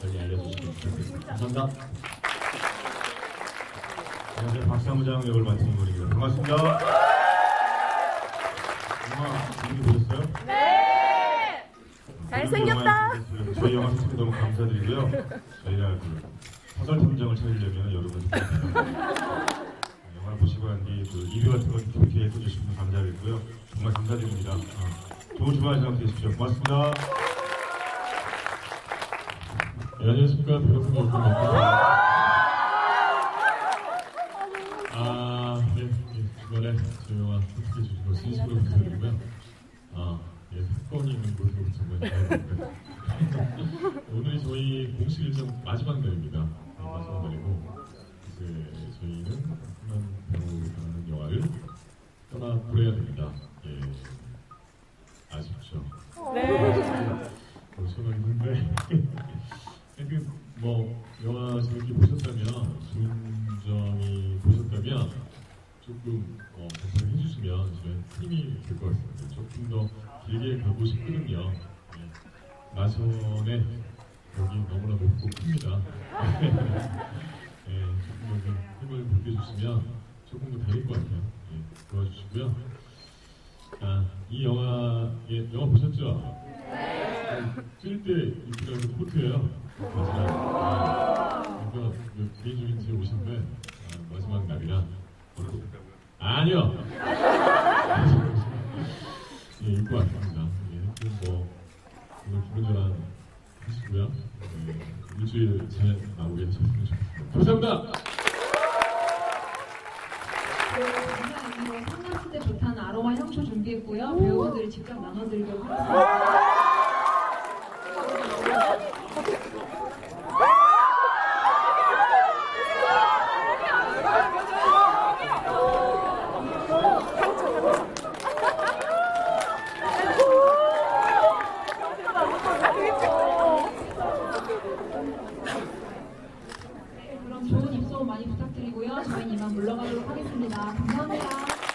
빨리 알려주시면 좋겠습니다. 감사합니다. 안녕하세요. 박사무장 역을 맡은 인물입니다. 반갑습니다. 영화 재밌게 보셨어요? 네! 잘생겼다. 영화 저희 영화 시청해 너무 감사드리고요. 저희가 그 사설 탐정을 찾으려면 여러분 영화 보시고 난뒤그 리뷰 같은 거 좋게 해주시면 감사드리고요. 정말 감사드립니다. 어, 좋은 주말 시간 되십시오. 고맙습니다. 네, 안녕하십니까 여러분 아, 네, 네, 저희 영화 소개해 주시고 진심으로 감사드리고요. 아, 예, 사건이 있는 곳으로 정말 감사드립니다. 오늘이 저희 공식 일정 마지막 날입니다. 네, 마지막 날이고 이제 저희는 훈남 배우라는 영화를 떠나 보내야 됩니다. 예, 아쉽죠. 어, 저는 있는데 뭐 영화 재밌게 보셨다면 좋은 보셨다면 조금 어, 발표를 해주시면 저희 힘이 될 것 같습니다. 조금 더 길게 가고 싶거든요. 네. 마션에 여기 너무나 높고 큽니다. 네, 조금 여기 힘을 보태주시면 조금 더 달릴 것 같아요. 네, 도와주시고요. 아, 이 영화, 예, 영화 보셨죠? 찔때 입히라는 코트예요. 마지막. 그래서 그 개인적인 제 옷인데 아, 마지막 날이라 오늘 아니요. 예, 입고 왔습니다. 예, 뭐 오늘 기분 전환 하시고요. 예, 일주일 잘 나오게 하셨으면 좋겠습니다. 감사합니다. 네, 때 좋다는 아로마 향초 준비했고요. 배우분들이 직접 나눠드리도록 하겠습니다. 그럼 좋은 입소문 많이 부탁드리고요. 저희는 이만 물러가도록 하겠습니다. 감사합니다.